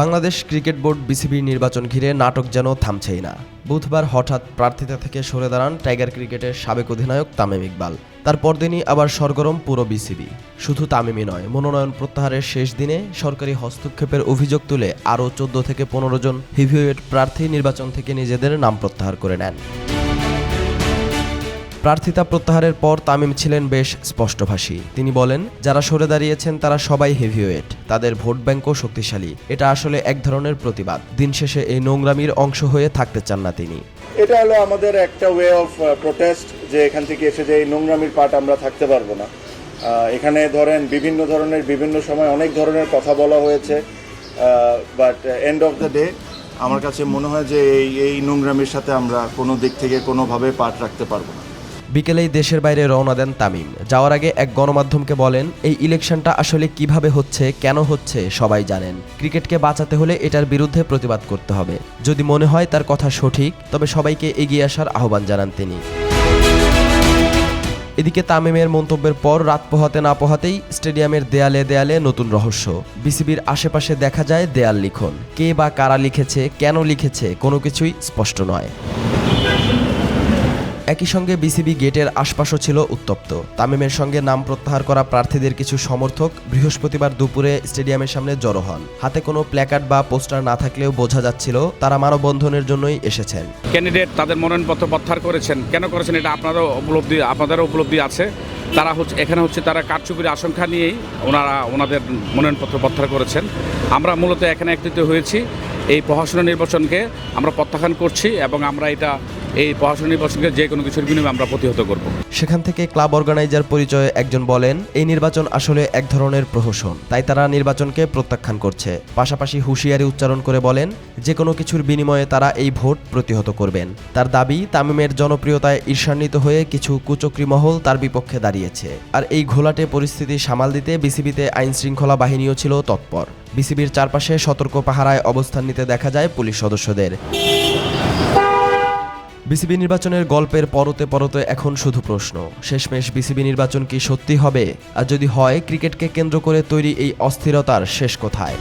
Bangladesh cricket board BCB নির্বাচন ঘিরে নাটক যেন থামছেই না। বুধবার হঠাৎ প্রার্থিতা থেকে সরে দাঁড়ান টাইগার ক্রিকেটের সাবেক অধিনায়ক তামিম ইকবাল। তার পরদিনই আবার সরগরম পুরো বিসিবি। শুধু তামিমই নয়, মনোনয়ন প্রত্যাহারের শেষ দিনে সরকারি হস্তক্ষেপের অভিযোগ তুলে আরও চোদ্দ থেকে পনেরো জন হেভিওয়েট প্রার্থী নির্বাচন থেকে নিজেদের নাম প্রত্যাহার করে নেন। প্রার্থিতা প্রত্যাহারের পর তামিম ছিলেন বেশ স্পষ্টভাষী। তিনি বলেন, যারা সরে দাঁড়িয়েছেন তারা সবাই হেভিওয়েট তাদের ভোট ব্যাংকও শক্তিশালী। এটা আসলে এক ধরনের প্রতিবাদ। দিন শেষে এই নোংরামির অংশ হয়ে থাকতে চান না তিনি। এটা হলো আমাদের একটা ওয়ে অফ প্রোটেস্ট যে এখান থেকে এসে যে এই নোংরামির পার্ট আমরা থাকতে পারব না। এখানে ধরেন বিভিন্ন ধরনের, বিভিন্ন সময় অনেক ধরনের কথা বলা হয়েছে। But end of the day আমার কাছে মনে হয় যে এই এই নোংরামির সাথে আমরা কোনো দিক থেকে কোনোভাবে পার্ট রাখতে পারব না। বিকেলেই দেশের বাইরে রওনা দেন তামিম। যাওয়ার আগে এক গণমাধ্যমকে বলেন, এই ইলেকশনটা আসলে কীভাবে হচ্ছে, কেন হচ্ছে, সবাই জানেন। ক্রিকেটকে বাঁচাতে হলে এটার বিরুদ্ধে প্রতিবাদ করতে হবে। যদি মনে হয় তার কথা সঠিক, তবে সবাইকে এগিয়ে আসার আহ্বান জানান তিনি। এদিকে তামিমের মন্তব্যের পর রাত পোহাতে না পোহাতেই স্টেডিয়ামের দেয়ালে দেয়ালে নতুন রহস্য। বিসিবির আশেপাশে দেখা যায় দেয়াল লিখন। কে বা কারা লিখেছে, কেন লিখেছে, কোনো কিছুই স্পষ্ট নয়। একই সঙ্গে বিসিবি গেটের আশপাশও ছিল উত্তপ্ত। তামিমের সঙ্গে নাম প্রত্যাহার করা প্রার্থীদের কিছু সমর্থক বৃহস্পতিবার দুপুরে স্টেডিয়ামের সামনে জড়ো হন। হাতে কোনো প্ল্যাকার্ড বা পোস্টার না থাকলেও বোঝা যাচ্ছিল তারা মানববন্ধনের জন্যই এসেছেন। ক্যান্ডিডেট তাদের মনোনয়নপত্র প্রত্যাহার করেছেন। কেন করেছেন এটা আপনারও উপলব্ধি, আপনাদেরও উপলব্ধি আছে। তারা হচ্ছে, এখানে হচ্ছে তারা কারচুপির আশঙ্কা নিয়েই ওনারা ওনাদের মনোনয়নপত্র প্রত্যাহার করেছেন। আমরা মূলত এখানে একত্রিত হয়েছি। এই প্রশাসন নির্বাচনকে আমরা প্রত্যাখ্যান করছি এবং আমরা এটা এই প্রশাসন নির্বাচনকে যে কোনো কিছুর বিনিময়ে আমরা প্রতিহত করব। সেখান থেকে ক্লাব অর্গানাইজার পরিচয়ে একজন বলেন, এই নির্বাচন আসলে এক ধরনের প্রহসন। তাই তারা নির্বাচনকে প্রত্যাখ্যান করছে। পাশাপাশি হুঁশিয়ারি উচ্চারণ করে বলেন, যে কোনো কিছুর বিনিময়ে তারা এই ভোট প্রতিহত করবেন। তার দাবি, তামিমের জনপ্রিয়তায় ঈর্ষান্বিত হয়ে কিছু কুচক্রী মহল তার বিপক্ষে দাঁড়িয়েছে। আর এই ঘোলাটে পরিস্থিতি সামাল দিতে বিসিবিতে আইন শৃঙ্খলা বাহিনীও ছিল তৎপর। বিসিবির চারপাশে সতর্ক পাহারায় অবস্থান নিতে দেখা যায় পুলিশ সদস্যদের। বিসিবি নির্বাচনের গল্পের পরতে পরতে এখন শুধু প্রশ্ন, শেষমেশ বিসিবি নির্বাচন কি সত্যি হবে? আর যদি হয়, ক্রিকেটকে কেন্দ্র করে তৈরি এই অস্থিরতার শেষ কোথায়?